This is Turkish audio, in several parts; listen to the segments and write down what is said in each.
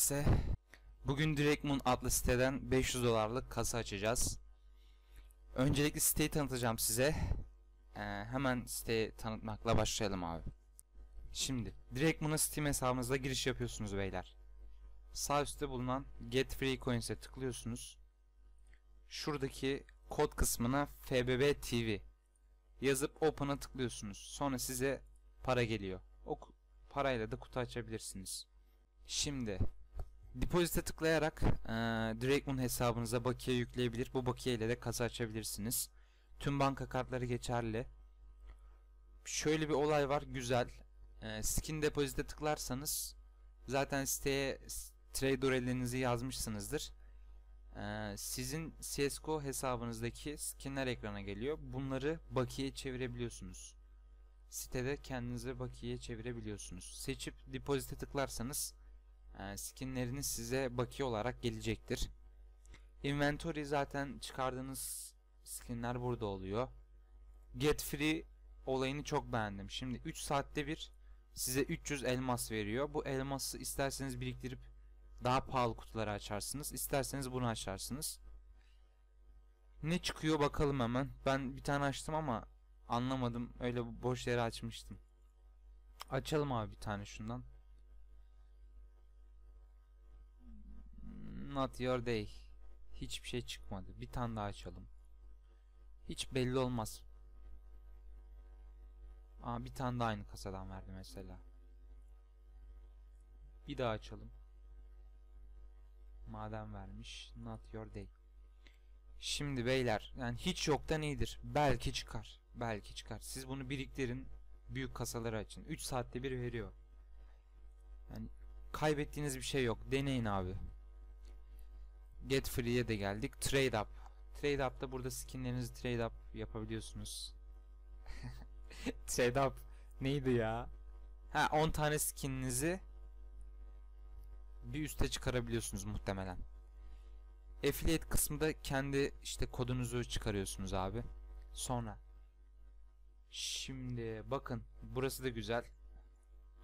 neyse. Bugün Direktmoon adlı siteden 500 dolarlık kasa açacağız. Öncelikle siteyi tanıtacağım size. Ee, hemen siteyi tanıtmakla başlayalım abi. Şimdi Direktmoon'a Steam hesabınızda giriş yapıyorsunuz beyler. Sağ üstte bulunan Get Free Coins'e tıklıyorsunuz. Şuradaki kod kısmına FBB TV yazıp Open'a tıklıyorsunuz. Sonra size para geliyor. O parayla da kutu açabilirsiniz. Şimdi Depozit'e tıklayarak eee Direktmoon hesabınıza bakiye yükleyebilir. Bu bakiye ile de kasa açabilirsiniz. Tüm banka kartları geçerli. Şöyle bir olay var. Güzel. Eee, skin Deposit'e tıklarsanız zaten siteye trade URL'inizi yazmışsınızdır. Eee, sizin CSGO hesabınızdaki skinler ekrana geliyor. Bunları bakiye çevirebiliyorsunuz. Sitede kendinize bakiye çevirebiliyorsunuz. Seçip Deposit'e tıklarsanız e, skinleriniz size bakiye olarak gelecektir. Inventory zaten çıkardığınız skinler burada oluyor. Get free olayını çok beğendim. Şimdi 3 saatte bir size 300 elmas veriyor. Bu elması isterseniz biriktirip daha pahalı kutuları açarsınız. İsterseniz bunu açarsınız. Ne çıkıyor bakalım hemen. Ben bir tane açtım ama anlamadım. Öyle boş yere açmıştım. Açalım abi bir tane şundan. Not your day. Hiçbir şey çıkmadı. Bir tane daha açalım. Hiç belli olmaz. Aa bir tane daha aynı kasadan verdi mesela. Bir daha açalım. Madem vermiş. Not your day. Şimdi beyler yani hiç yoktan iyidir. Belki çıkar. Belki çıkar. Siz bunu biriktirin. Büyük kasaları açın. 3 saatte bir veriyor. Yani kaybettiğiniz bir şey yok. Deneyin abi. Get Free'ye de geldik. Trade Up. Trade Up'ta burada skinlerinizi trade up yapabiliyorsunuz. trade Up neydi ya? Ha 10 tane skininizi bir üste çıkarabiliyorsunuz muhtemelen. Affiliate kısmında kendi işte kodunuzu çıkarıyorsunuz abi. Sonra Şimdi bakın burası da güzel.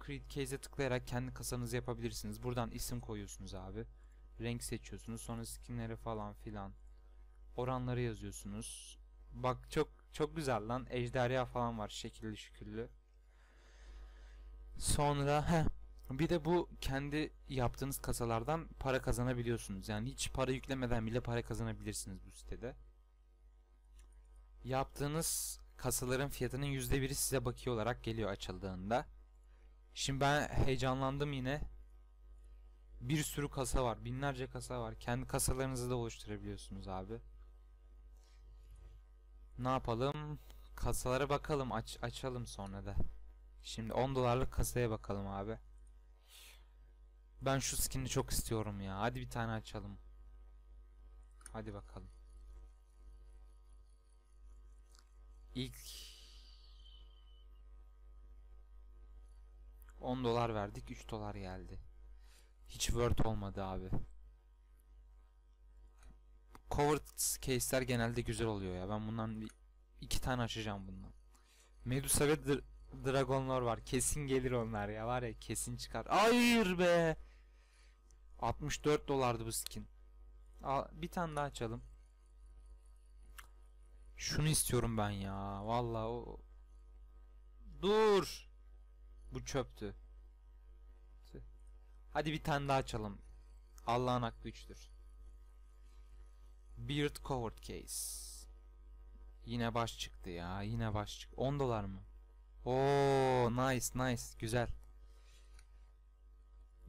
Create Case'e tıklayarak kendi kasanızı yapabilirsiniz. Buradan isim koyuyorsunuz abi renk seçiyorsunuz. Sonra skinleri falan filan. Oranları yazıyorsunuz. Bak çok çok güzel lan. Ejderha falan var şekilli şüküllü. Sonra he bir de bu kendi yaptığınız kasalardan para kazanabiliyorsunuz. Yani hiç para yüklemeden bile para kazanabilirsiniz bu sitede. Yaptığınız kasaların fiyatının %1'i size bakiye olarak geliyor açıldığında. Şimdi ben heyecanlandım yine bir sürü kasa var. Binlerce kasa var. Kendi kasalarınızı da oluşturabiliyorsunuz abi. Ne yapalım? Kasalara bakalım. Aç açalım sonra da. Şimdi 10 dolarlık kasaya bakalım abi. Ben şu skin'i çok istiyorum ya. Hadi bir tane açalım. Hadi bakalım. İlk 10 dolar verdik. 3 dolar geldi. Hiç word olmadı abi. Covered case'ler genelde güzel oluyor ya. Ben bundan bir iki tane açacağım bundan. Medusa ve Dr- Dragonlar var. Kesin gelir onlar ya. Var ya kesin çıkar. Hayır be. 64 dolardı bu skin. Al, bir tane daha açalım. Şunu istiyorum ben ya. Vallahi o Dur. Bu çöptü. Hadi bir tane daha açalım. Allah'ın hakkı üçtür. Beard Covered Case. Yine baş çıktı ya. Yine baş çıktı. 10 dolar mı? Oo, nice nice. Güzel.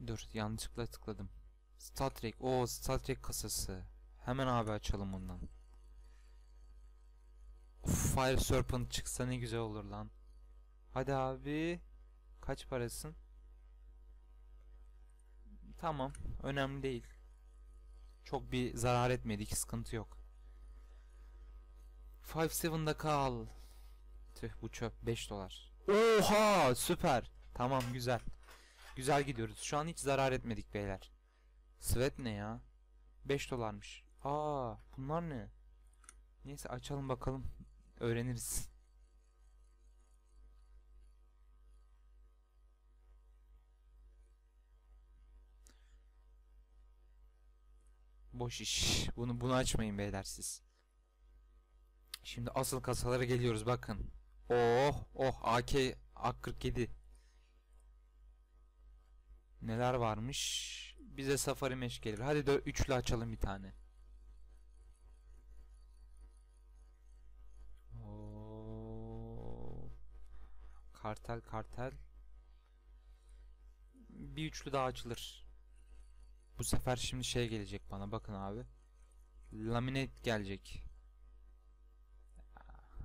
Dur yanlışlıkla tıkladım. Star Trek. Oo Star Trek kasası. Hemen abi açalım ondan. Of, Fire Serpent çıksa ne güzel olur lan. Hadi abi. Kaç parasın? Tamam. Önemli değil. Çok bir zarar etmedik. Sıkıntı yok. 5-7'da kal. Tüh bu çöp. 5 dolar. Oha! Süper. Tamam güzel. Güzel gidiyoruz. Şu an hiç zarar etmedik beyler. Sweat ne ya? 5 dolarmış. Aa, bunlar ne? Neyse açalım bakalım. Öğreniriz. Boş iş. Bunu bunu açmayın beyler siz. Şimdi asıl kasalara geliyoruz bakın. Oh oh AK AK47 Neler varmış? Bize Safari Mesh gelir. Hadi de üçlü açalım bir tane. Oo. Kartel kartel. Bir üçlü daha açılır. Bu sefer şimdi şey gelecek bana bakın abi. Laminate gelecek.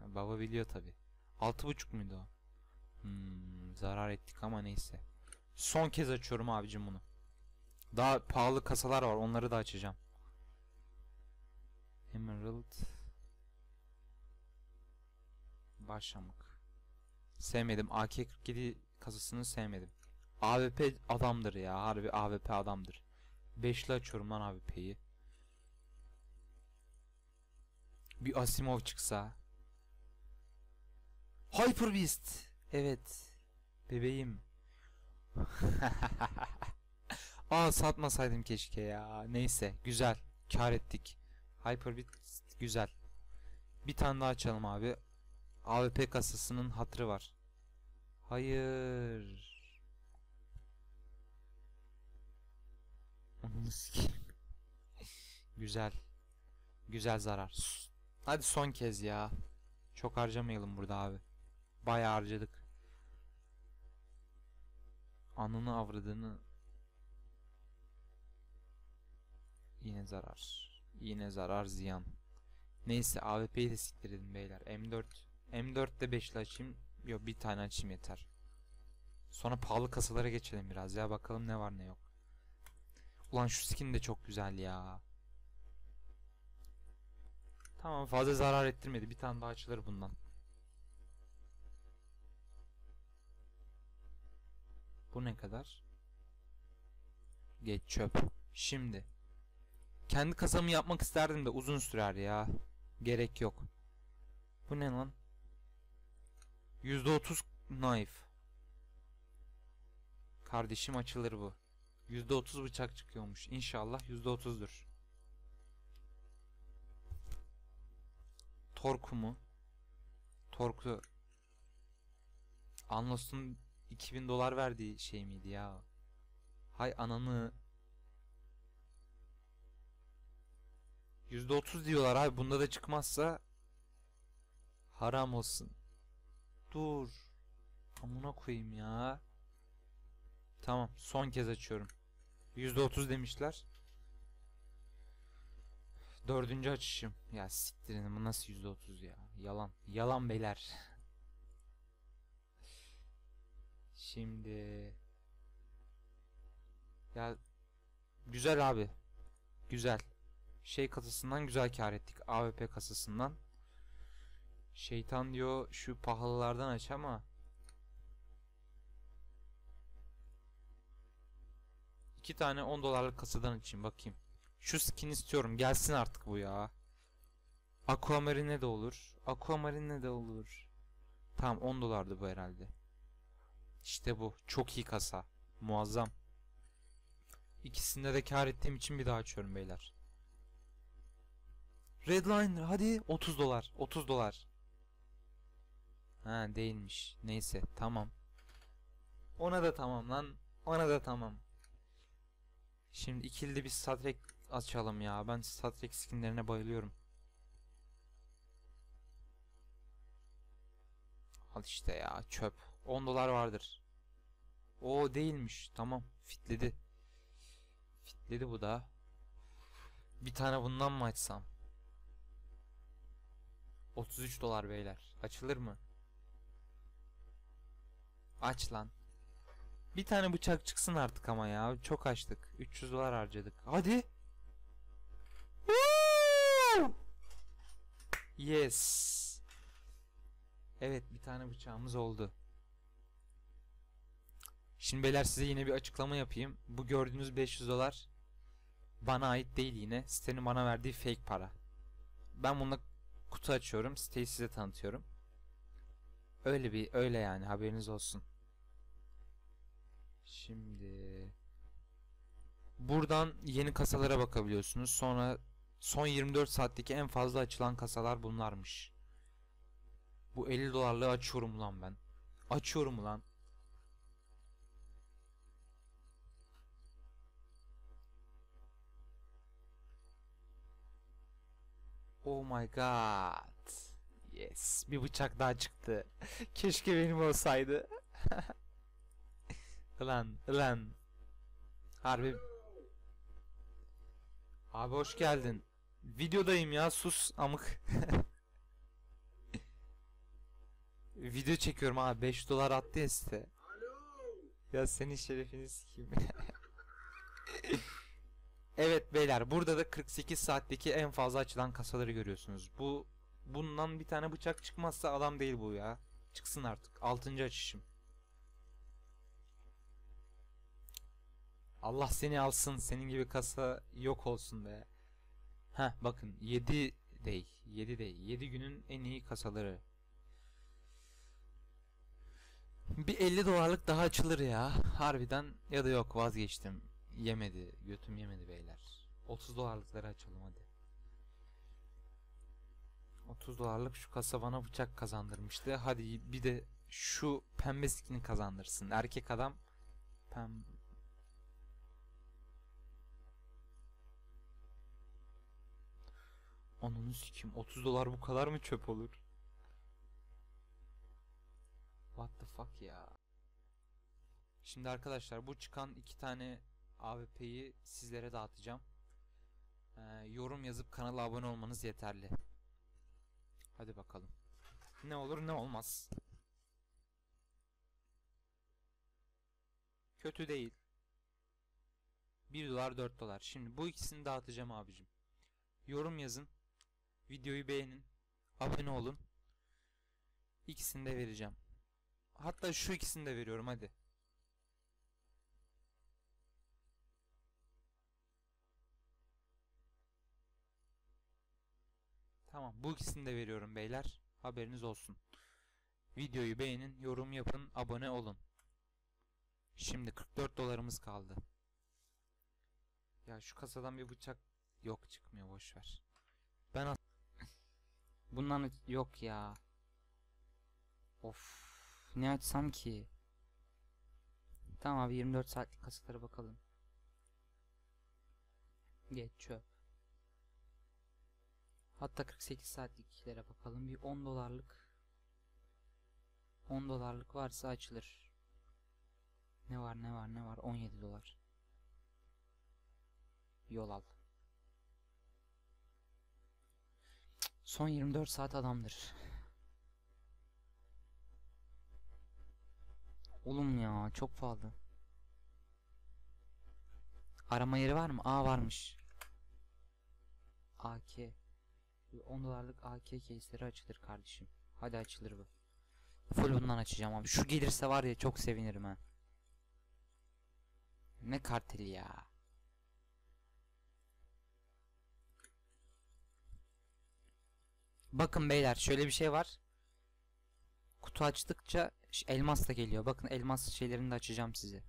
Baba biliyor tabi. Altı buçuk muydu o? Hmm, zarar ettik ama neyse. Son kez açıyorum abicim bunu. Daha pahalı kasalar var onları da açacağım. Emerald. Başlamak. Sevmedim. AK-47 kasasını sevmedim. AWP adamdır ya. Harbi AWP adamdır. Beşli açıyorum lan AWP'yi. Bir Asimov çıksa. Hyper Beast. Evet. Bebeğim. Aa satmasaydım keşke ya. Neyse güzel. Kar ettik. Hyper Beast güzel. Bir tane daha açalım abi. AWP kasasının hatırı var. Hayır. Güzel. Güzel zarar. Hadi son kez ya. Çok harcamayalım burada abi. Bayağı harcadık. Anını avradını. Yine zarar. Yine zarar ziyan. Neyse AWP'yi de siktir edin beyler. M4. M4 de 5'li açayım. Yok bir tane açayım yeter. Sonra pahalı kasalara geçelim biraz ya. Bakalım ne var ne yok. Ulan şu skin de çok güzel ya. Tamam fazla zarar ettirmedi. Bir tane daha açılır bundan. Bu ne kadar? Geç çöp. Şimdi. Kendi kasamı yapmak isterdim de uzun sürer ya. Gerek yok. Bu ne lan? %30 knife. Kardeşim açılır bu. %30 bıçak çıkıyormuş. İnşallah %30'dur. Torku mu? Torku Anlos'un 2000 dolar verdiği şey miydi ya? Hay ananı. %30 diyorlar abi. Bunda da çıkmazsa haram olsun. Dur. Amına koyayım ya. Tamam. Son kez açıyorum. %30 demişler. Dördüncü açışım. Ya siktirin bu nasıl %30 ya? Yalan. Yalan beyler. Şimdi ya güzel abi. Güzel. Şey kasasından güzel kar ettik. AWP kasasından. Şeytan diyor şu pahalılardan aç ama iki tane 10 dolarlık kasadan açayım bakayım. Şu skin istiyorum. Gelsin artık bu ya. Aquamarine de olur. Aquamarine de olur. Tamam 10 dolardı bu herhalde. İşte bu. Çok iyi kasa. Muazzam. İkisinde de kar ettiğim için bir daha açıyorum beyler. Redliner hadi 30 dolar. 30 dolar. Ha değilmiş. Neyse tamam. Ona da tamam lan. Ona da tamam. Şimdi ikili bir Star Trek açalım ya. Ben Star Trek skinlerine bayılıyorum. Al işte ya çöp. 10 dolar vardır. O değilmiş. Tamam. Fitledi. Fitledi bu da. Bir tane bundan mı açsam? 33 dolar beyler. Açılır mı? Aç lan. Bir tane bıçak çıksın artık ama ya. Çok açtık. 300 dolar harcadık. Hadi. Yes. Evet bir tane bıçağımız oldu. Şimdi beyler size yine bir açıklama yapayım. Bu gördüğünüz 500 dolar bana ait değil yine. Sitenin bana verdiği fake para. Ben bununla kutu açıyorum. Siteyi size tanıtıyorum. Öyle bir öyle yani haberiniz olsun. Şimdi Buradan yeni kasalara bakabiliyorsunuz. Sonra son 24 saatteki en fazla açılan kasalar bunlarmış. Bu 50 dolarlığı açıyorum lan ben. Açıyorum lan. Oh my god. Yes. Bir bıçak daha çıktı. Keşke benim olsaydı. Lan, lan. Harbi. Abi hoş geldin. Videodayım ya sus amık. Video çekiyorum abi 5 dolar attı ya site. Ya senin şerefini sikeyim. evet beyler burada da 48 saatteki en fazla açılan kasaları görüyorsunuz. Bu bundan bir tane bıçak çıkmazsa adam değil bu ya. Çıksın artık. 6. açışım. Allah seni alsın. Senin gibi kasa yok olsun be. Heh bakın 7 değil. 7 değil. 7 günün en iyi kasaları. Bir 50 dolarlık daha açılır ya. Harbiden ya da yok vazgeçtim. Yemedi. Götüm yemedi beyler. 30 dolarlıkları açalım hadi. 30 dolarlık şu kasa bana bıçak kazandırmıştı. Hadi bir de şu pembe skin'i kazandırsın. Erkek adam pem Ananı sikeyim 30 dolar bu kadar mı çöp olur? What the fuck ya? Şimdi arkadaşlar bu çıkan iki tane AWP'yi sizlere dağıtacağım. Ee, yorum yazıp kanala abone olmanız yeterli. Hadi bakalım. Ne olur ne olmaz. Kötü değil. 1 dolar 4 dolar. Şimdi bu ikisini dağıtacağım abicim. Yorum yazın. Videoyu beğenin. Abone olun. İkisini de vereceğim. Hatta şu ikisini de veriyorum hadi. Tamam bu ikisini de veriyorum beyler. Haberiniz olsun. Videoyu beğenin, yorum yapın, abone olun. Şimdi 44 dolarımız kaldı. Ya şu kasadan bir bıçak yok çıkmıyor boşver. Bundan yok ya. Of. Ne açsam ki? Tamam abi 24 saatlik kasalara bakalım. Geç çöp. Hatta 48 saatliklere bakalım. Bir 10 dolarlık 10 dolarlık varsa açılır. Ne var ne var ne var 17 dolar. Yol al. Son 24 saat adamdır. Oğlum ya çok pahalı. Arama yeri var mı? Aa varmış. AK. 10 dolarlık AK case'leri açılır kardeşim. Hadi açılır bu. Full bundan açacağım abi. Şu gelirse var ya çok sevinirim ha. Ne karteli ya. Bakın beyler şöyle bir şey var. Kutu açtıkça elmas da geliyor. Bakın elmas şeylerini de açacağım size.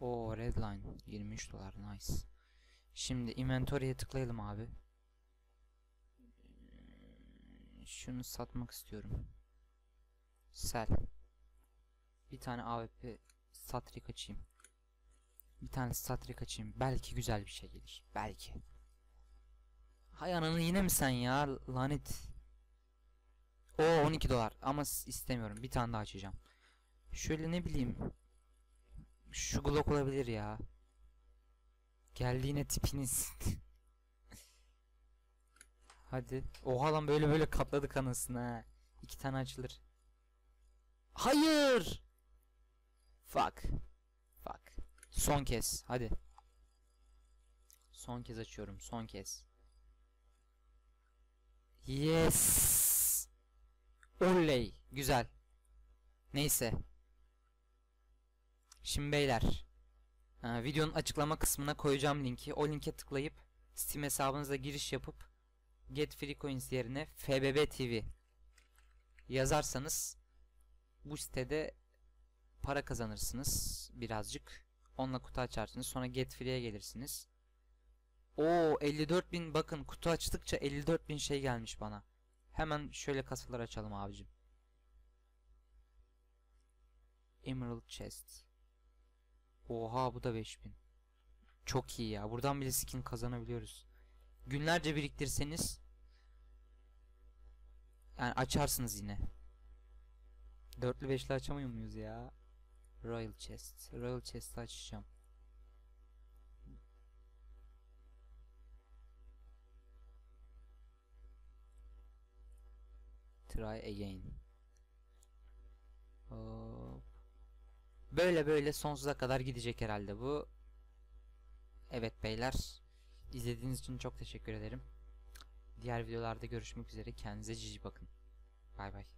O Redline 23 dolar nice. Şimdi inventory'e tıklayalım abi. Şunu satmak istiyorum. Sell. Bir tane AWP satrik açayım. Bir tane satrik açayım. Belki güzel bir şey gelir. Belki. Hay ananı yine mi sen ya lanet. O 12 dolar ama istemiyorum. Bir tane daha açacağım. Şöyle ne bileyim. Şu Glock olabilir ya. Geldi yine tipiniz. Hadi. Oha lan böyle böyle katladık anasını ha. İki tane açılır. Hayır. Fuck. Fuck. Son kez. Hadi. Son kez açıyorum. Son kez. Yes. Oley. Güzel. Neyse. Şimdi beyler. ha, videonun açıklama kısmına koyacağım linki. O linke tıklayıp Steam hesabınıza giriş yapıp Get Free Coins yerine FBB TV yazarsanız bu sitede para kazanırsınız birazcık. Onunla kutu açarsınız. Sonra Get Free'ye gelirsiniz. Oo 54.000 bakın kutu açtıkça 54.000 şey gelmiş bana. Hemen şöyle kasalar açalım abicim. Emerald Chest. Oha bu da 5000. Çok iyi ya. Buradan bile skin kazanabiliyoruz. Günlerce biriktirseniz yani açarsınız yine. Dörtlü beşli açamıyor muyuz ya? Royal Chest. Royal Chest'i açacağım. Try again. Hop. Böyle böyle sonsuza kadar gidecek herhalde bu. Evet beyler. İzlediğiniz için çok teşekkür ederim. Diğer videolarda görüşmek üzere. Kendinize cici bakın. Bay bay.